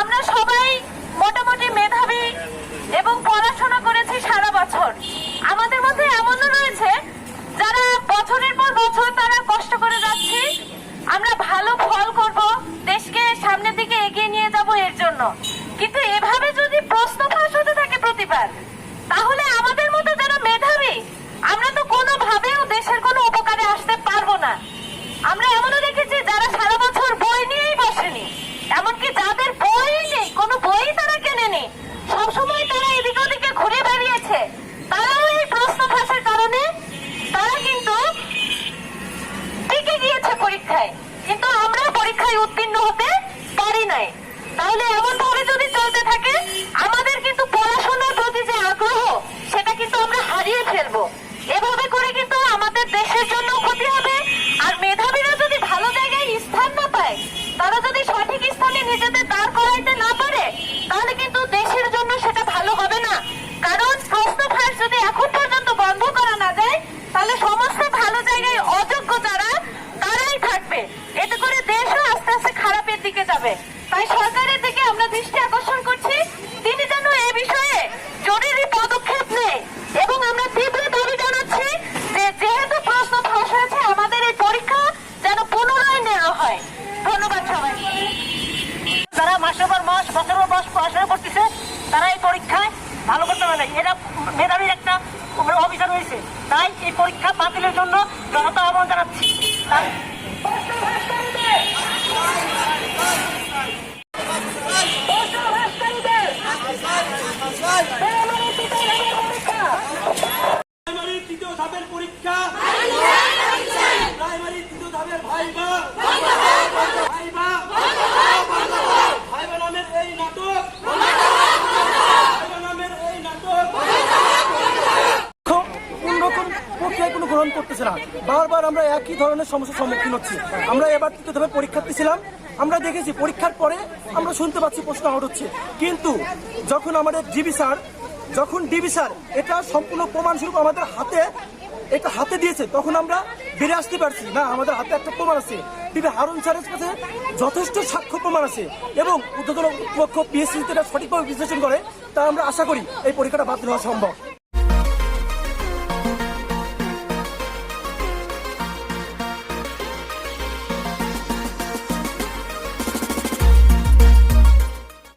আমরা সবাই মোটামুটি মেধাবী এবং পড়াশোনা করেছি সারা বছর। আমাদের মধ্যে এমনও রয়েছে, যারা বছরের পর বছর তারা কষ্ট করে যাচ্ছি, আমরা ভালো ফল করব, দেশকে সামনের দিকে এগিয়ে নিয়ে যাব এর জন্য। কিন্তু এভাবে যদি প্রশ্ন ফাঁস হতে থাকে প্রতিবার, তাহলে আমাদের মতো যারা মেধাবী আমরা তো কোনোভাবেও দেশের কোনো উপকারে আসতে পারব না আমরা এমনও দেখেছি যারা সারা বছর বই নিয়েই বসেনি। এমনকি যাদের বই নেই, কোনো বই তারা কেনেনি, সবসময় তারা এদিক ওদিকে ঘুরে বেরিয়েছে তারাও এই প্রশ্ন ফাঁসের কারণে, তারা কিন্তু টিকে গিয়েছে পরীক্ষায়। কিন্তু আমরা পরীক্ষায় উত্তীর্ণ হতে পারি নাই। তাহলে এমন ভাবে যদি চলতে থাকে স্থানে দাঁড় করাইতে না পারে, তাহলে কিন্তু দেশের জন্য সেটা ভালো হবে না। কারণ স্বাস্থ্য ফাঁস যদি এখন পর্যন্ত বন্ধ করা না যায়, তাহলে সমস্ত ভালো জায়গায় অযোগ্য যারা, তারাই থাকবে। এতে করে দেশও আস্তে আস্তে খারাপের দিকে যাবে। তাই সরকারের দিকে আমরা দৃষ্টি আকর্ষণ করছি। তিনি যেন এ বিষয়ে জরুরি পদক্ষেপ নেয় এবং আমরা তীব্র দাবি জানাচ্ছি যে যেহেতু প্রশ্ন ফাঁস হয়েছে আমাদের এই পরীক্ষা যেন পুনরায় নেওয়া হয় ধন্যবাদ সবাই যারা মাসের পর মাস বছর পর মাস পড়াশোনা করতেছে তারা এই পরীক্ষায় ভালো করতে পারে না এরা মেধাবীর একটা অফিসার রয়েছে তাই এই পরীক্ষা বাতিলের জন্য জনতা আহ্বান জানাচ্ছি। পরীক্ষা। প্রাইমারি তৃতীয় ধাপের ভাইবা ভাইবা নামের এই নাটক ভাইবা নামের এই নাটক অন্যরকম প্রক্রিয়া কোনো গ্রহণ করতেছে না বারবার আমরা একই ধরনের সমস্যার সম্মুখীন হচ্ছি। আমরা এবার তৃতীয় ধাপে পরীক্ষার্থী ছিলাম আমরা দেখেছি পরীক্ষার পরে আমরা শুনতে পাচ্ছি প্রশ্ন আউট হচ্ছে। কিন্তু যখন আমাদের ডিবি স্যার, যখন ডিবি স্যার এটা সম্পূর্ণ প্রমাণস্বরূপ আমাদের হাতে, এটা হাতে দিয়েছে, তখন আমরা বেরিয়ে আসতে পারছি। না, আমাদের হাতে একটা প্রমাণ আছে। ডিবি হারুন স্যারের কাছে যথেষ্ট সাক্ষ্য প্রমাণ আছে এবং উদ্যোতন পক্ষ পিএসসি সঠিকভাবে বিশ্লেষণ করে, তা আমরা আশা করি এই পরীক্ষাটা বাতিল হওয়া সম্ভব।